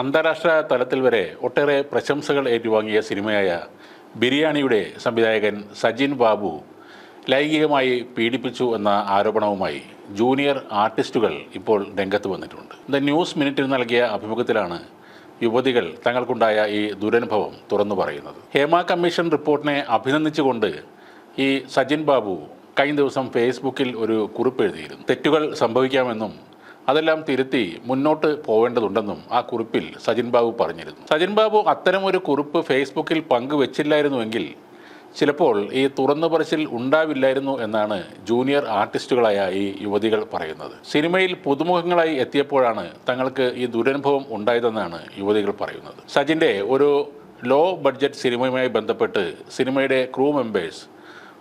അന്താരാഷ്ട്ര തലത്തിൽ വരെ ഒട്ടേറെ പ്രശംസകൾ ഏറ്റുവാങ്ങിയ സിനിമയായ ബിരിയാണിയുടെ സംവിധായകൻ സജിൻ ബാബു ലൈംഗികമായി പീഡിപ്പിച്ചു എന്ന ആരോപണവുമായി ജൂനിയർ ആർട്ടിസ്റ്റുകൾ ഇപ്പോൾ രംഗത്ത് വന്നിട്ടുണ്ട്. ദ ന്യൂസ് മിനിറ്റിൽ നൽകിയ അഭിമുഖത്തിലാണ് യുവതികൾ തങ്ങൾക്കുണ്ടായ ഈ ദുരനുഭവം തുറന്നു പറയുന്നത്. ഹേമ കമ്മീഷൻ റിപ്പോർട്ടിനെ അഭിനന്ദിച്ചുകൊണ്ട് ഈ സജിൻ ബാബു കഴിഞ്ഞ ദിവസം ഫേസ്ബുക്കിൽ ഒരു കുറിപ്പ് എഴുതിയിരുന്നു. തെറ്റുകൾ സംഭവിക്കാമെന്നും അതെല്ലാം തിരുത്തി മുന്നോട്ട് പോവേണ്ടതുണ്ടെന്നും ആ കുറിപ്പിൽ സജിൻ ബാബു പറഞ്ഞിരുന്നു. സജിൻ ബാബു അത്തരമൊരു കുറിപ്പ് ഫേസ്ബുക്കിൽ പങ്കുവച്ചില്ലായിരുന്നുവെങ്കിൽ ചിലപ്പോൾ ഈ തുറന്നു പറച്ചിൽ ഉണ്ടാവില്ലായിരുന്നു എന്നാണ് ജൂനിയർ ആർട്ടിസ്റ്റുകളായ ഈ യുവതികൾ പറയുന്നത്. സിനിമയിൽ പുതുമുഖങ്ങളായി എത്തിയപ്പോഴാണ് തങ്ങൾക്ക് ഈ ദുരനുഭവം ഉണ്ടായതെന്നാണ് യുവതികൾ പറയുന്നത്. സജിന്റെ ഒരു ലോ ബഡ്ജറ്റ് സിനിമയുമായി ബന്ധപ്പെട്ട് സിനിമയുടെ ക്രൂ മെമ്പേഴ്സ്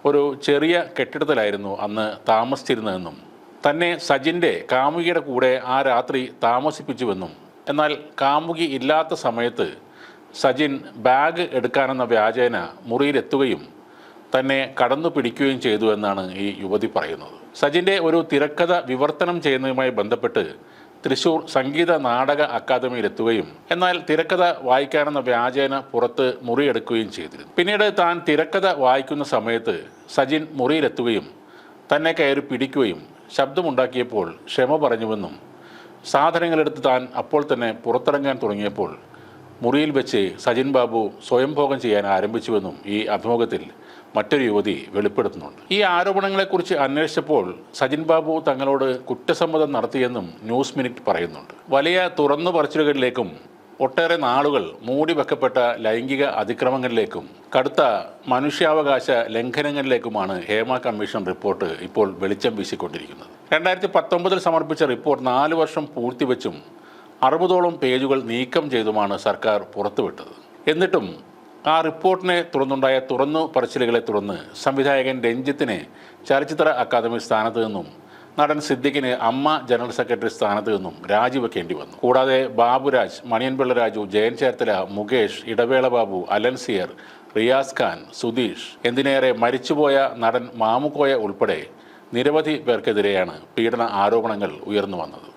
ഒരു ചെറിയ കെട്ടിടത്തിലായിരുന്നു അന്ന് താമസിച്ചിരുന്നതെന്നും തന്നെ സജിന്റെ കാമുകിയുടെ കൂടെ ആ രാത്രി താമസിപ്പിച്ചുവെന്നും എന്നാൽ കാമുകി ഇല്ലാത്ത സമയത്ത് സജിൻ ബാഗ് എടുക്കാനെന്ന വ്യാജേന മുറിയിലെത്തുകയും തന്നെ കടന്നു പിടിക്കുകയും ചെയ്തു എന്നാണ് ഈ യുവതി പറയുന്നത്. സജിന്റെ ഒരു തിരക്കഥ വിവർത്തനം ചെയ്യുന്നതുമായി ബന്ധപ്പെട്ട് തൃശൂർ സംഗീത നാടക അക്കാദമിയിലെത്തുകയും എന്നാൽ തിരക്കഥ വായിക്കാനെന്ന വ്യാജേന പുറത്ത് മുറിയെടുക്കുകയും ചെയ്തിരുന്നു. പിന്നീട് താൻ തിരക്കഥ വായിക്കുന്ന സമയത്ത് സജിൻ മുറിയിലെത്തുകയും തന്നെ കയറി പിടിക്കുകയും ശബ്ദമുണ്ടാക്കിയപ്പോൾ ക്ഷമ പറഞ്ഞുവെന്നും സാധനങ്ങളെടുത്ത് താൻ അപ്പോൾ തന്നെ പുറത്തിറങ്ങാൻ തുടങ്ങിയപ്പോൾ മുറിയിൽ വെച്ച് സജിൻ ബാബു സ്വയംഭോഗം ചെയ്യാൻ ആരംഭിച്ചുവെന്നും ഈ അഭിമുഖത്തിൽ മറ്റൊരു യുവതി വെളിപ്പെടുത്തുന്നുണ്ട്. ഈ ആരോപണങ്ങളെക്കുറിച്ച് അന്വേഷിച്ചപ്പോൾ സജിൻ ബാബു തങ്ങളോട് കുറ്റസമ്മതം നടത്തിയെന്നും ന്യൂസ് മിനിറ്റ് പറയുന്നുണ്ട്. വലിയ തുറന്നു പറച്ചിലുകളിലേക്കും ഒട്ടേറെ നാളുകൾ മൂടി വെക്കപ്പെട്ട ലൈംഗിക അതിക്രമങ്ങളിലേക്കും കടുത്ത മനുഷ്യാവകാശ ലംഘനങ്ങളിലേക്കുമാണ് ഹേമ കമ്മീഷൻ റിപ്പോർട്ട് ഇപ്പോൾ വെളിച്ചം വീശിക്കൊണ്ടിരിക്കുന്നത്. രണ്ടായിരത്തി പത്തൊമ്പതിൽ സമർപ്പിച്ച റിപ്പോർട്ട് നാല് വർഷം പൂർത്തിവെച്ചും അറുപതോളം പേജുകൾ നീക്കം ചെയ്തുമാണ് സർക്കാർ പുറത്തുവിട്ടത്. എന്നിട്ടും ആ റിപ്പോർട്ടിനെ തുടർന്നുണ്ടായ തുറന്നു പറച്ചിലുകളെ തുടർന്ന് സംവിധായകൻ രഞ്ജിത്തിനെ ചലച്ചിത്ര അക്കാദമി സ്ഥാനത്ത് നിന്നും നടൻ സിദ്ദിഖിന് അമ്മ ജനറൽ സെക്രട്ടറി സ്ഥാനത്ത് നിന്നും രാജിവെക്കേണ്ടി വന്നു. കൂടാതെ ബാബുരാജ് മണിയൻപിള്ള രാജു ജയൻ ചേർത്തല മുകേഷ് ഇടവേള ബാബു അലൻസിയർ റിയാസ് ഖാൻ സുധീഷ് എന്തിനേറെ മരിച്ചുപോയ നടൻ മാമുക്കോയ ഉൾപ്പെടെ നിരവധി പേർക്കെതിരെയാണ് പീഡന ആരോപണങ്ങൾ ഉയർന്നു വന്നത്.